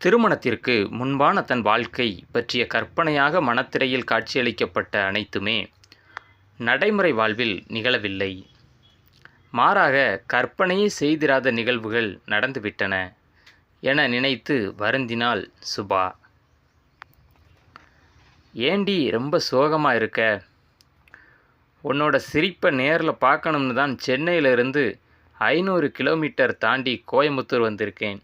திருமணத்திற்கு முன்பான தன் வாழ்க்கை பற்றிய கற்பனையாக மனத்திரையில் காட்சியளிக்கப்பட்ட அனைத்துமே நடைமுறை வாழ்வில் நிகழவில்லை. மாறாக கற்பனையே செய்திராத நிகழ்வுகள் நடந்துவிட்டன என நினைத்து வருந்தினாள் சுபா. ஏண்டி ரொம்ப சோகமாக இருக்க? உன்னோட சிரிப்பை நேரில் பார்க்கணும்னு தான் சென்னையிலிருந்து ஐநூறு கிலோமீட்டர் தாண்டி கோயம்புத்தூர் வந்திருக்கேன்.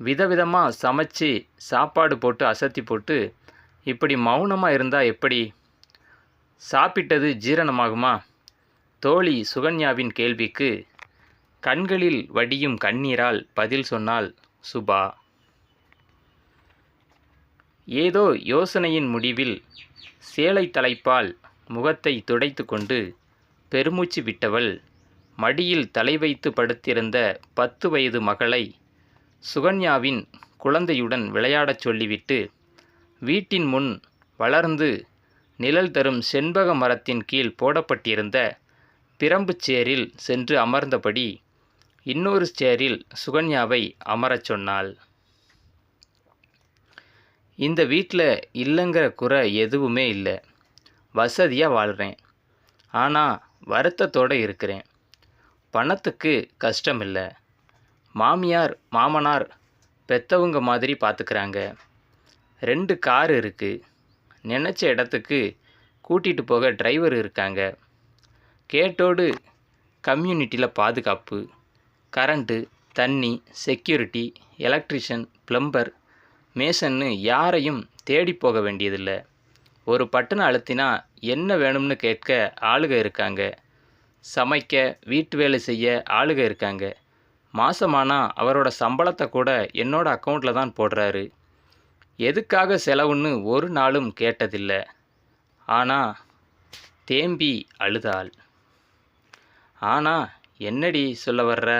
விதவிதமாக சமைச்சு சாப்பாடு போட்டு அசத்தி போட்டு இப்படி மௌனமாக இருந்தால் எப்படி? சாப்பிட்டது ஜீரணமாகுமா? தோழி சுகன்யாவின் கேள்விக்கு கண்களில் வடியும் கண்ணீரால் பதில் சொன்னாள் சுபா. ஏதோ யோசனையின் முடிவில் சேலை தலைப்பால் முகத்தை துடைத்து கொண்டு பெருமூச்சு விட்டவள் மடியில் தலை வைத்து படுத்திருந்த பத்து வயது மகளை சுகன்யாவின் குழந்தையுடன் விளையாடச் சொல்லிவிட்டு வீட்டின் முன் வளர்ந்து நிழல் தரும் செண்பக மரத்தின் கீழ் போடப்பட்டிருந்த பிரம்புச் சேரில் சென்று அமர்ந்தபடி இன்னொரு சேரில் சுகன்யாவை அமரச் சொன்னாள். இந்த வீட்டில் இல்லைங்கிற குறை எதுவுமே இல்லை. வசதியாக வாழ்கிறேன் ஆனால் வருத்தத்தோடு இருக்கிறேன். பணத்துக்கு கஷ்டம் இல்லை மாமியார் மாமனார் பெத்தவங்க மாதிரி பார்த்துக்கிறாங்க ரெண்டு கார் இருக்குது நினச்ச இடத்துக்கு கூட்டிகிட்டு போக டிரைவர் இருக்காங்க. கேட்டோடு கம்யூனிட்டியில் பாதுகாப்பு கரண்ட்டு தண்ணி செக்யூரிட்டி எலக்ட்ரிஷியன் ப்ளம்பர் மேசன்னு யாரையும் தேடி போக வேண்டியதில்லை. ஒரு பட்டனை அழுத்தினா என்ன வேணும்னு கேட்க ஆளுக இருக்காங்க. சமைக்க வீட்டு வேலை செய்ய ஆளுக இருக்காங்க. மாசமானா அவரோட சம்பளத்தை கூட என்னோட அக்கௌண்ட்டில் தான் போடுறாரு. எதுக்காக செலவுன்னு ஒரு நாளும் கேட்டதில்லை. ஆனால் தேம்பி அழுதாள். ஆனா என்னடி சொல்ல வர்ற?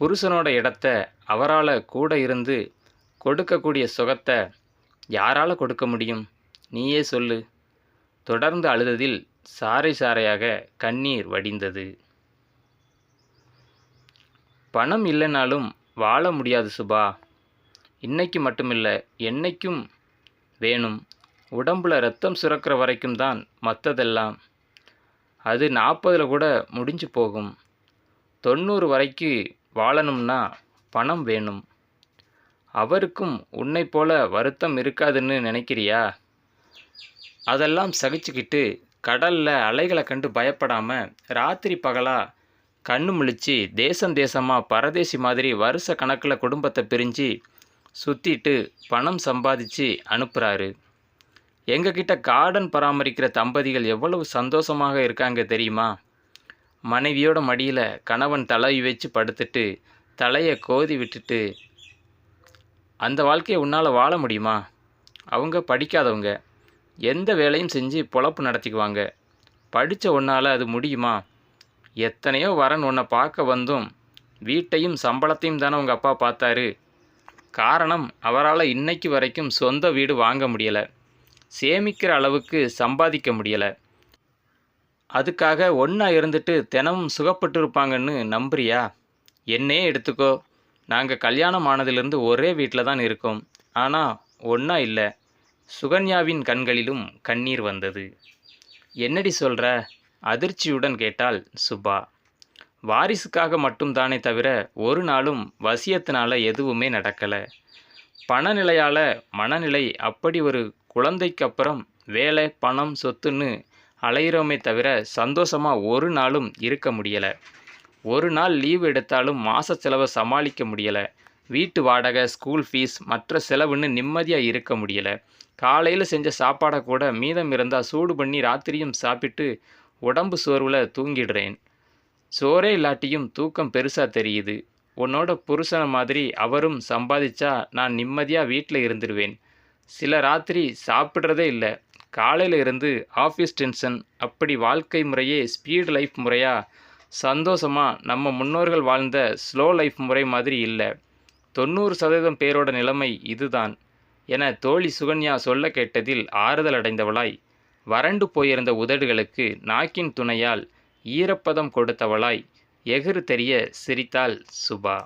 புருஷனோட இடத்த அவரால் கூட இருந்து கொடுக்கக்கூடிய சுகத்தை யாரால் கொடுக்க முடியும்? நீயே சொல்லு. தொடர்ந்து அழுததில் சாறை சாறையாக கண்ணீர் வடிந்தது. பணம் இல்லைனாலும் வாழ முடியாது சுபா. இன்னைக்கு மட்டுமில்லை என்னைக்கும் வேணும். உடம்புல ரத்தம் சுரக்கிற வரைக்கும் தான் மற்றதெல்லாம் அது நாற்பதில் கூட முடிஞ்சு போகும். தொண்ணூறு வரைக்கு வாழணும்னா பணம் வேணும். அவருக்கும் உன்னை போல வருத்தம் இருக்காதுன்னு நினைக்கிறியா? அதெல்லாம் சகிச்சுக்கிட்டு கடலில் அலைகளை கண்டு பயப்படாமல் ராத்திரி பகலாக கண்ணு முழிச்சு தேசம் தேசமாக பரதேசி மாதிரி வருஷ கணக்கில் குடும்பத்தை பிரிஞ்சு சுற்றிட்டு பணம் சம்பாதிச்சு அனுப்புகிறாரு எங்ககிட்ட கார்டன் பராமரிக்கிற தம்பதிகள் எவ்வளவு சந்தோஷமாக இருக்காங்க தெரியுமா? மனைவியோட மடியில் கணவன் தலை வச்சு படுத்துட்டு தலையை கோதி விட்டுட்டு அந்த வாழ்க்கையை உன்னால் வாழ முடியுமா? அவங்க படிக்காதவங்க. எந்த வேலையும் செஞ்சு பொழப்பு நடத்திக்குவாங்க. படித்த ஒன்றால் அது முடியுமா? எத்தனையோ வரன் உன்னை பார்க்க வந்தும் வீட்டையும் சம்பளத்தையும் தானே உங்கள் அப்பா பார்த்தாரு. காரணம் அவரால் இன்னைக்கு வரைக்கும் சொந்த வீடு வாங்க முடியலை. சேமிக்கிற அளவுக்கு சம்பாதிக்க முடியலை. அதுக்காக ஒன்றா இருந்துட்டு தினமும் சுகப்பட்டு இருப்பாங்கன்னு நம்புறியா? என்னே எடுத்துக்கோ. நாங்கள் கல்யாணம் ஆனதுலேருந்து ஒரே வீட்டில் தான் இருக்கோம். ஆனால் ஒன்றா இல்லை. சுகன்யாவின் கண்களிலும் கண்ணீர் வந்தது. என்னடி சொல்கிற அதிர்ச்சியுடன் கேட்டாள் சுபா. வாரிசுக்காக மட்டும்தானே தவிர ஒரு நாளும் வசியத்தினால எதுவுமே நடக்கலை. பணநிலையால் மனநிலை அப்படி ஒரு குழந்தைக்கு அப்புறம் வேலை பணம் சொத்துன்னு அலையிறோமே தவிர சந்தோஷமாக ஒரு நாளும் இருக்க முடியலை. ஒரு நாள் லீவ் எடுத்தாலும் மாத செலவை சமாளிக்க முடியலை. வீட்டு வாடகை ஸ்கூல் ஃபீஸ் மற்ற செலவுன்னு நிம்மதியாக இருக்க முடியலை. காலையில் செஞ்ச சாப்பாடை கூட மீதம் இருந்தால் சூடு பண்ணி ராத்திரியும் சாப்பிட்டு உடம்பு சோர்வில் தூங்கிடுறேன். சோறே இல்லாட்டியும் தூக்கம் பெருசாக தெரியுது. உன்னோட புருஷனை மாதிரி அவரும் சம்பாதிச்சா நான் நிம்மதியாக வீட்டில் இருந்துடுவேன் சில ராத்திரி சாப்பிட்றதே இல்லை. காலையில் இருந்து ஆஃபீஸ் டென்ஷன் அப்படி வாழ்க்கை முறையே ஸ்பீடு லைஃப் முறையாக சந்தோஷமாக நம்ம முன்னோர்கள் வாழ்ந்த ஸ்லோ லைஃப் முறை மாதிரி இல்லை. தொண்ணூறு சதவீதம் பேரோட நிலைமை இதுதான். என தோழி சுகன்யா சொல்ல கேட்டதில் ஆறுதல் அடைந்தவளாய் வறண்டு போயிருந்த உதடுகளுக்கு நாக்கின் துணையால் ஈரப்பதம் கொடுத்தவளாய் எகிறு தெரிய சிரித்தாள் சுபா.